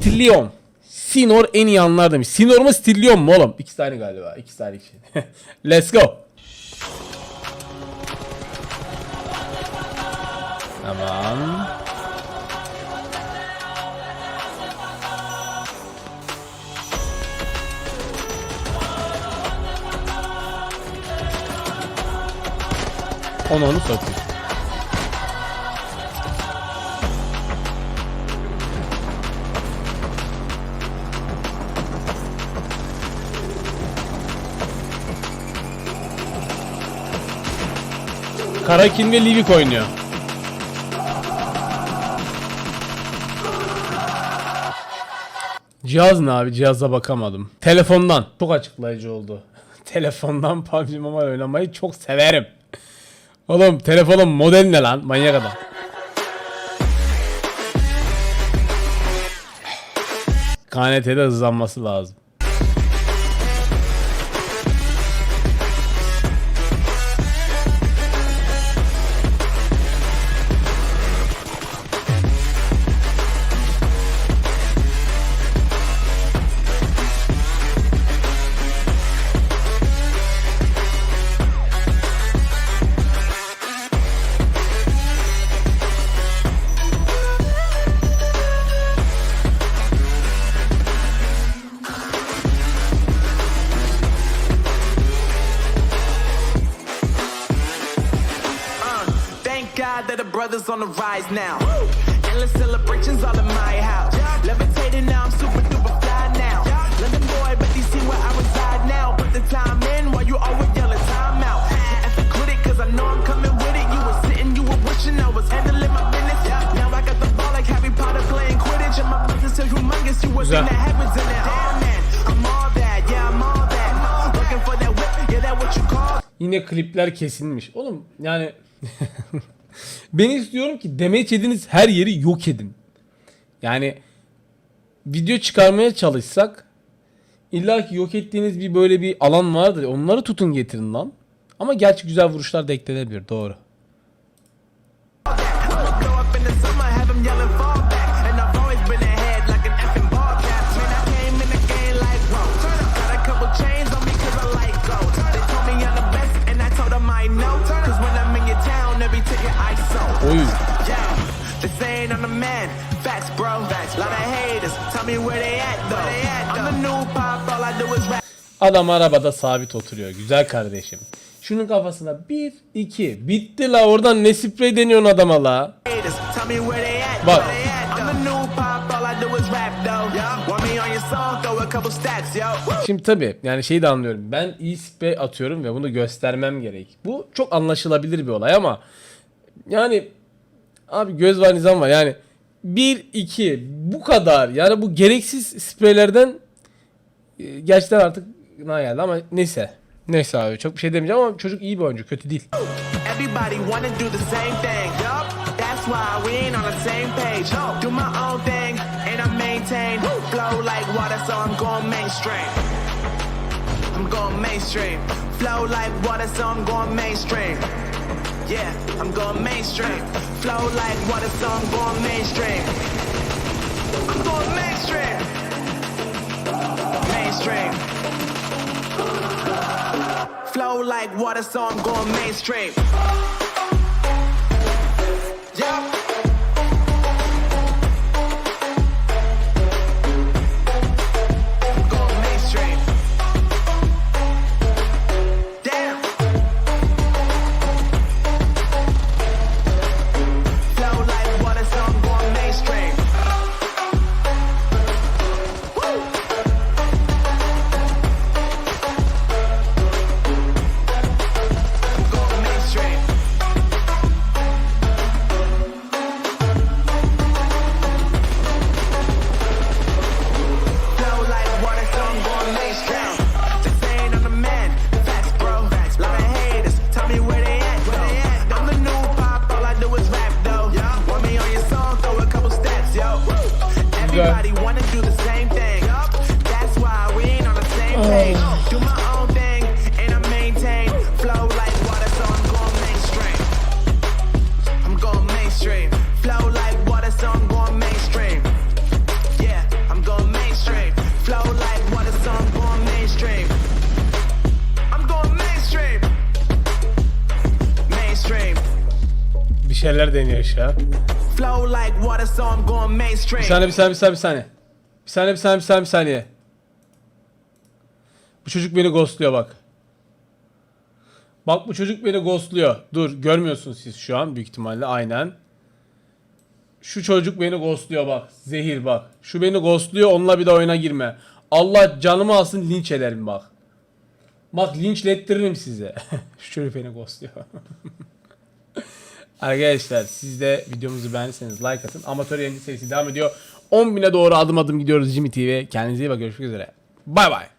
Stillion. Sinor en iyi anlar demiş. Sinor mu Stillion mu oğlum? İkisi aynı galiba. İkisi aynı şey. Let's go. Tamam. Onu onu satayım. Karakin ve Livik oynuyor. Cihaz ne abi? Cihaza bakamadım. Telefondan. Çok açıklayıcı oldu. Telefondan PUBG Mobile oynamayı çok severim. Oğlum telefonun model ne lan? Manyak adam. KNT'de hızlanması lazım. God that the brothers on the rise now. Endless celebrations all in my house. Levitating now, I'm super duper fly now. London boy, but you see where I reside now. Put the time in while you always yelling time out. And for critic, cause I know I'm coming with it. You were sitting, you were wishing I was handling my business. Now I got the ball like Harry Potter playing Quidditch. And my business so humongous, you was in the heavens in it. Damn man, I'm all that, yeah, I'm all that. Looking for that whip, yeah, that what you call Yine klipler kesilmiş. Oğlum yani ben istiyorum ki demeç yediğiniz her yeri yok edin. Yani video çıkarmaya çalışsak illa ki yok ettiğiniz bir böyle bir alan vardır. Onları tutun getirin lan. Ama gerçi güzel vuruşlar da eklenebilir. Doğru. Lot of haters. Tell me where they at though. I'm the new pop, all I do is rap. Adam arabada sabit oturuyor. Güzel kardeşim. Şunun kafasına bir iki bitti la oradan ne sprey deniyorsun adama la. Bak. Şimdi tabii yani şeyi de anlıyorum. Ben iyi sprey atıyorum ve bunu göstermem gerek. Bu çok anlaşılabilir bir olay ama yani abi göz var nizam var yani 1 2 bu kadar yani bu gereksiz spreylerden e, gerçekten artık ne geldi ama neyse. Neyse abi çok bir şey demeyeceğim ama çocuk iyi bir oyuncu kötü değil. I'm going mainstream. Flow like water, so I'm going mainstream. Yeah, I'm going mainstream. Flow like water, so I'm going mainstream. I'm going mainstream. Mainstream. Flow like water, so I'm going mainstream. Everybody wanna do the same thing. That's why we ain't on the same page. Şeyler deniyor şu an. Bir saniye bir saniye bir saniye bir saniye. Bir saniye bir saniye bir saniye bir saniye. Bu çocuk beni ghostluyor bak. Bak bu çocuk beni ghostluyor. Dur görmüyorsunuz siz şu an büyük ihtimalle aynen. Şu çocuk beni ghostluyor bak. Zehir bak. Şu beni ghostluyor onunla bir de oyuna girme. Allah canımı alsın linç ederim bak. Bak linçlettiririm size. Şu çocuk beni ghostluyor. Arkadaşlar siz de videomuzu beğendiyseniz like atın. Amatör yayıncı serisi devam ediyor. 10.000'e doğru adım adım gidiyoruz Jimmy TV. Kendinize iyi bakın. Görüşmek üzere. Bay bay.